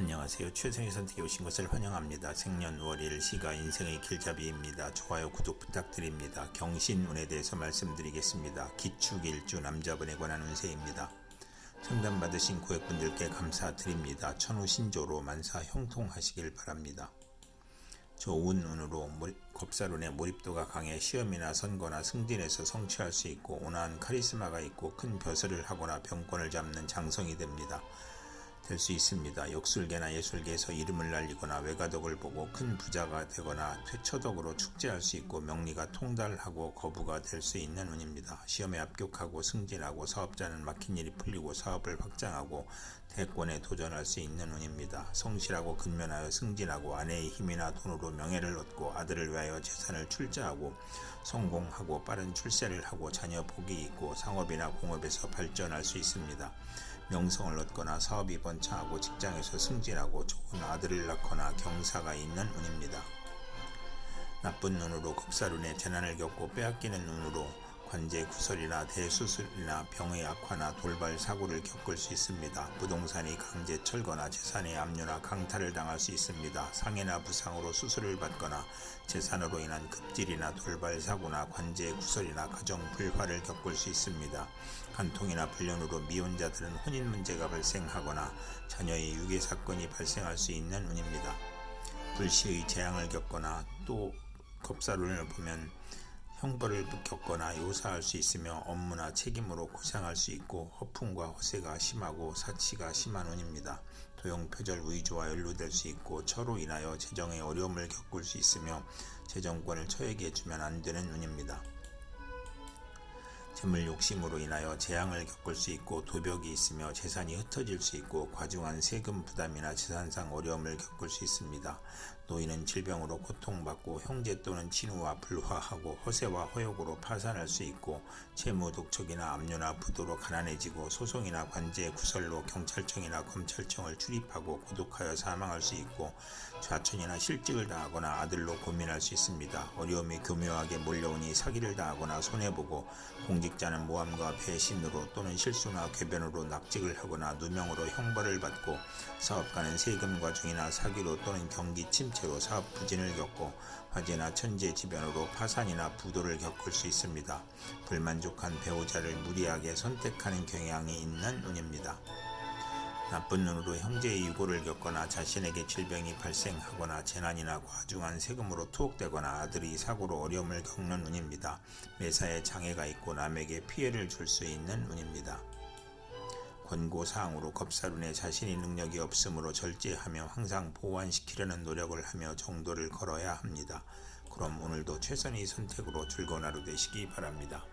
안녕하세요. 최생의 선택에 오신 것을 환영합니다. 생년 5월 1일 시가 인생의 길잡이입니다. 좋아요, 구독 부탁드립니다. 경신운에 대해서 말씀드리겠습니다. 기축일주 남자분에 관한 운세입니다. 상담받으신 고객분들께 감사드립니다. 천우신조로 만사 형통하시길 바랍니다. 좋은 운으로 몰- 겁사론의 몰입도가 강해 시험이나 선거나 승진에서 성취할 수 있고 온화한 카리스마가 있고 큰 벼슬을 하거나 병권을 잡는 장성이 됩니다. 될 수 있습니다. 역술계나 예술계에서 이름을 날리거나 외가덕을 보고 큰 부자가 되거나 퇴처덕으로 축제할 수 있고 명리가 통달하고 거부가 될 수 있는 운입니다. 시험에 합격하고 승진하고 사업자는 막힌 일이 풀리고 사업을 확장하고 대권에 도전할 수 있는 운입니다. 성실하고 근면하여 승진하고 아내의 힘이나 돈으로 명예를 얻고 아들을 위하여 재산을 출자하고 성공하고 빠른 출세를 하고 자녀 복이 있고 상업이나 공업에서 발전할 수 있습니다. 명성을 얻거나 사업이 번창하고 직장에서 승진하고 좋은 아들을 낳거나 경사가 있는 운입니다. 나쁜 눈으로 겁사룬에 재난을 겪고 빼앗기는 눈으로 관제 구설이나 대수술이나 병의 악화나 돌발 사고를 겪을 수 있습니다. 부동산이 강제 철거나 재산의 압류나 강탈을 당할 수 있습니다. 상해나 부상으로 수술을 받거나 재산으로 인한 급질이나 돌발 사고나 관제 구설이나 가정 불화를 겪을 수 있습니다. 간통이나 불륜으로 미혼자들은 혼인 문제가 발생하거나 자녀의 유괴 사건이 발생할 수 있는 운입니다. 불시의 재앙을 겪거나 또 겁사론을 보면 형벌을 겪거나 요사할 수 있으며 업무나 책임으로 고생할 수 있고 허풍과 허세가 심하고 사치가 심한 운입니다. 도용 표절 위조와 연루될 수 있고 처로 인하여 재정에 어려움을 겪을 수 있으며 재정권을 처에게 주면 안 되는 운입니다. 재물 욕심으로 인하여 재앙을 겪을 수 있고 도벽이 있으며 재산이 흩어질 수 있고 과중한 세금 부담이나 재산상 어려움을 겪을 수 있습니다. 노인은 질병으로 고통받고 형제 또는 친우와 불화하고 허세와 허욕으로 파산할 수 있고 채무 독촉이나 압류나 부도로 가난해지고 소송이나 관제 구설로 경찰청이나 검찰청을 출입하고 고독하여 사망할 수 있고 좌천이나 실직을 당하거나 아들로 고민할 수 있습니다. 어려움이 교묘하게 몰려오니 사기를 당하거나 손해보고 공직자는 모함과 배신으로 또는 실수나 궤변으로 납직을 하거나 누명으로 형벌을 받고 사업가는 세금 과 중이나 사기로 또는 경기 침체로 사업 부진을 겪고 화재나 천재지변으로 파산이나 부도를 겪을 수 있습니다. 불만족한 배우자를 무리하게 선택하는 경향이 있는 운입니다. 나쁜 눈으로 형제의 유고를 겪거나 자신에게 질병이 발생하거나 재난이나 과중한 세금으로 투옥되거나 아들이 사고로 어려움을 겪는 운입니다. 매사에 장애가 있고 남에게 피해를 줄 수 있는 운입니다. 권고사항으로 겁사룬에 자신이 능력이 없으므로 절제하며 항상 보완시키려는 노력을 하며 정도를 걸어야 합니다. 그럼 오늘도 최선의 선택으로 즐거운 하루 되시기 바랍니다.